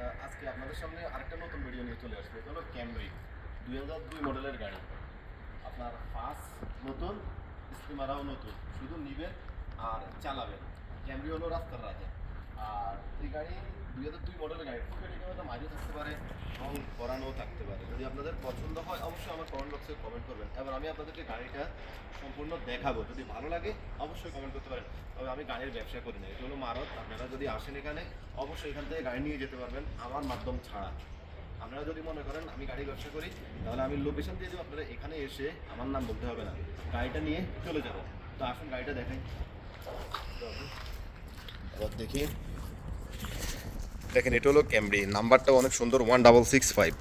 আজকে আপনাদের সামনে আরেকটা নতুন ভিডিও নিয়ে চলে আসবে। হলো ক্যামরি দুই হাজার দুই মডেলের গাড়ি। আপনার ফার্স্ট নতুন, স্টিমারাও নতুন। শুধু নিবেন আর চালাবেন। ক্যামরি হলো রাস্তার রাজা। আর এই গাড়ি দুই হাজার দুই মডেলের গাড়ি। গাড়ি হয়তো থাকতে পারে এবং করানোও থাকতে পারে। যদি আপনাদের পছন্দ হয়, অবশ্যই আমার কমেন্ট কমেন্ট করবেন। এবার আমি আপনাদেরকে গাড়িটা সম্পূর্ণ দেখাবো। যদি ভালো লাগে, অবশ্যই কমেন্ট করতে পারেন। তবে আমি গাড়ির ব্যবসা করি না। এটা মারত। আপনারা যদি আসেন এখানে, অবশ্যই এখান থেকে গাড়ি নিয়ে যেতে পারবেন। আমার মাধ্যম ছাড়া। আপনারা যদি মনে করেন আমি গাড়ি ব্যবসা করি, তাহলে আমি লোকেশন দিয়ে দেবো। আপনারা এখানে এসে আমার নাম বলতে হবে না। গাড়িটা নিয়ে চলে যাব। তো আসুন গাড়িটা দেখাই। এবার দেখি। দেখেন, এটা হলো ক্যামরি নাম্বারটা অনেক সুন্দর ওয়ান ডাবল সিক্স ফাইভ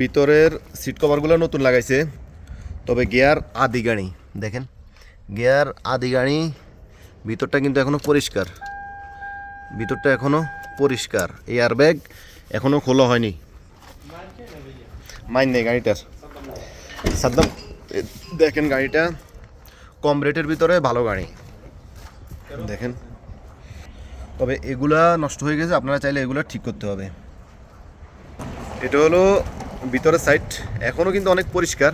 ভিতরের সিট কভারগুলো নতুন লাগাইছে, তবে গিয়ার আদি গাড়ি, দেখেন। গিয়ার আদি গাড়ি, ভিতরটা কিন্তু এখনও পরিষ্কার। ভিতরটা এখনও পরিষ্কার। এয়ার ব্যাগ এখনও খোলা হয়নি। মাইন নেই গাড়িটার। সাদ্দাম দেখেন গাড়িটা। কম রেটের ভিতরে ভালো গাড়ি। দেখেন। তবে এগুলা নষ্ট হয়ে গেছে, আপনারা চাইলে এগুলা ঠিক করতে হবে। এটা হলো ভিতরের সাইড এখনও কিন্তু অনেক পরিষ্কার।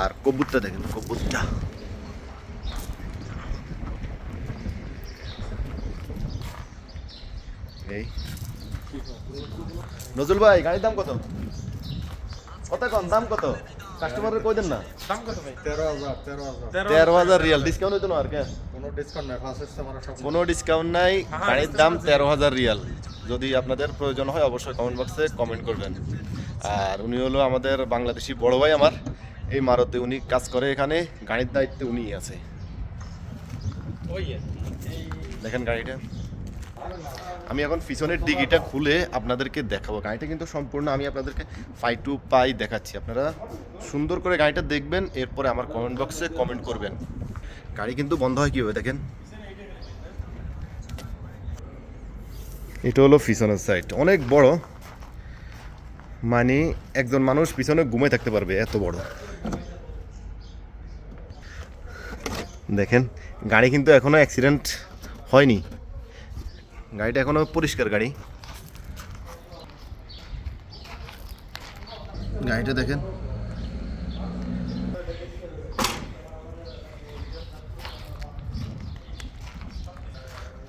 আর কব্বুতটা দেখেন কব্বুতটা এই। নজরুল ভাই, গাড়ির দাম কত? কত কম দাম কত? কাস্টমারের কই দেন না। দাম কত ভাই? তেরো হাজার তেরো হাজার। তেরো হাজার। রিয়াল ডিসকাউন্ট হইতো না আর কে? কোনো ডিসকাউন্ট নাই ফার্স্ট আমার সব কোনো ডিসকাউন্ট নাই গাড়ির দাম তেরো হাজার রিয়াল যদি আপনাদের প্রয়োজন হয় অবশ্যই কমেন্ট বক্সে কমেন্ট করবেন। আর উনি হলো আমাদের বাংলাদেশি বড় ভাই আমার। এই মারতে উনি কাজ করে এখানে গাড়ির দায়িত্বে উনিই আছে। ওই এই দেখেন গাড়িটা। আমি এখন পিছনের ডিগিটা খুলে আপনাদেরকে দেখাবো। গাড়িটা কিন্তু সম্পূর্ণ আমি আপনাদেরকে ফাই টু পাই দেখাচ্ছি। আপনারা সুন্দর করে গাড়িটা দেখবেন, এরপরে আমার কমেন্ট বক্সে কমেন্ট করবেন। গাড়ি কিন্তু বন্ধ হয় কীভাবে দেখেন? এটা হলো পিছনের সাইড অনেক বড় মানে একজন মানুষ পিছনে ঘুমে থাকতে পারবে, এত বড়। দেখেন, গাড়ি কিন্তু এখনও অ্যাক্সিডেন্ট হয়নি। গাড়িটা এখনও পরিষ্কার গাড়ি। গাড়িটা দেখেন।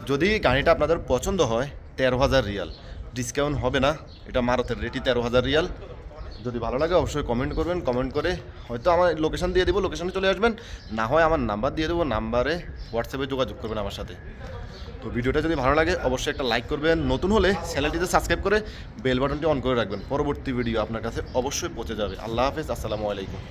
যদি গাড়িটা আপনাদের পছন্দ হয়, তেরো হাজার রিয়াল। ডিসকাউন্ট হবে না, এটা মারতের, রেটই তেরো হাজার রিয়াল। যদি ভালো লাগে, অবশ্যই কমেন্ট করবেন। কমেন্ট করে হয়তো আমার লোকেশান দিয়ে দেবো লোকেশানে চলে আসবেন। না হয় আমার নাম্বার দিয়ে দেবো নাম্বারে হোয়াটসঅ্যাপে যোগাযোগ করবেন আমার সাথে। তো ভিডিওটা যদি ভালো লাগে, অবশ্যই একটা লাইক করবেন। নতুন হলে চ্যানেলটিতে সাবস্ক্রাইব করে বেল বাটনটি অন করে রাখবেন। পরবর্তী ভিডিও আপনার কাছে অবশ্যই পৌঁছে যাবে। আল্লাহ হাফেজ, আসসালামু আলাইকুম।